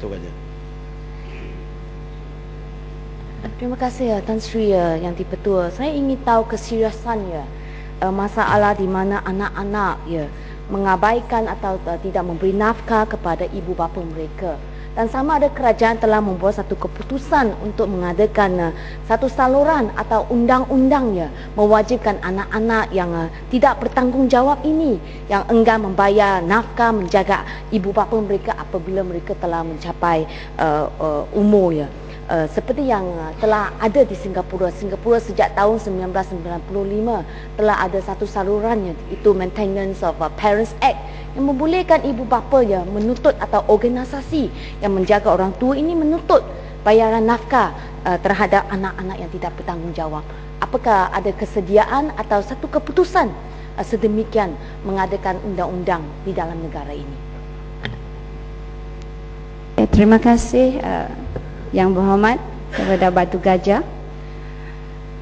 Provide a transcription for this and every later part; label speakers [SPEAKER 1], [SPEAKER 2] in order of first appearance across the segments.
[SPEAKER 1] Batu Gajah.
[SPEAKER 2] Terima kasih ya Tan Sri ya, yang dipertua. Saya ingin tahu keseriusan ya uh, masalah di mana anak-anak ya mengabaikan atau uh, tidak memberi nafkah kepada ibu bapa mereka. Dan sama ada kerajaan telah membuat satu keputusan untuk mengadakan uh, satu saluran atau undang-undang ya mewajibkan anak-anak yang uh, tidak bertanggungjawab ini yang enggan membayar nafkah menjaga ibu bapa mereka apabila mereka telah mencapai uh, uh, umur ya. Uh, seperti yang uh, telah ada di Singapura. Singapura sejak tahun 1995 telah ada satu saluran itu Maintenance of uh, Parents Act yang membolehkan ibu bapa ya menuntut atau organisasi yang menjaga orang tua ini menuntut bayaran nafkah uh, terhadap anak-anak yang tidak bertanggungjawab. Apakah ada kesediaan atau satu keputusan uh, sedemikian mengadakan undang-undang di dalam negara ini?
[SPEAKER 3] Eh, terima kasih. Uh yang berhormat kepada Batu Gajah.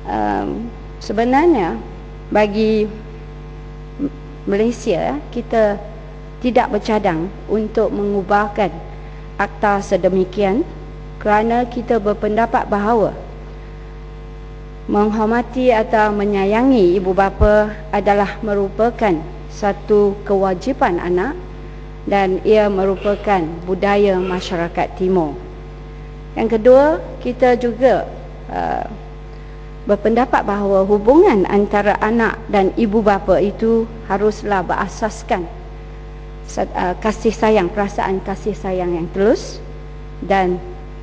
[SPEAKER 3] Um, sebenarnya bagi Malaysia kita tidak bercadang untuk mengubahkan akta sedemikian kerana kita berpendapat bahawa menghormati atau menyayangi ibu bapa adalah merupakan satu kewajipan anak dan ia merupakan budaya masyarakat timur. Yang kedua, kita juga uh, berpendapat bahawa hubungan antara anak dan ibu bapa itu haruslah berasaskan uh, kasih sayang, perasaan kasih sayang yang tulus dan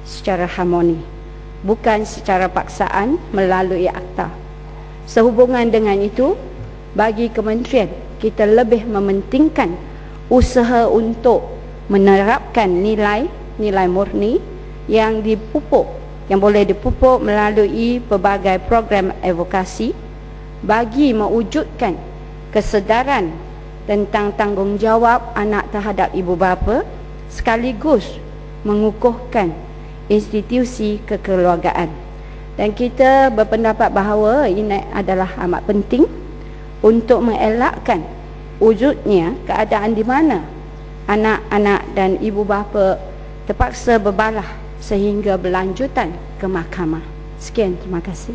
[SPEAKER 3] secara harmoni. Bukan secara paksaan melalui akta. Sehubungan dengan itu, bagi kementerian, kita lebih mementingkan usaha untuk menerapkan nilai, nilai murni yang dipupuk yang boleh dipupuk melalui pelbagai program advokasi bagi mewujudkan kesedaran tentang tanggungjawab anak terhadap ibu bapa sekaligus mengukuhkan institusi kekeluargaan dan kita berpendapat bahawa ini adalah amat penting untuk mengelakkan wujudnya keadaan di mana anak-anak dan ibu bapa terpaksa berbalah sehingga berlanjutan ke mahkamah. Sekian, terima kasih.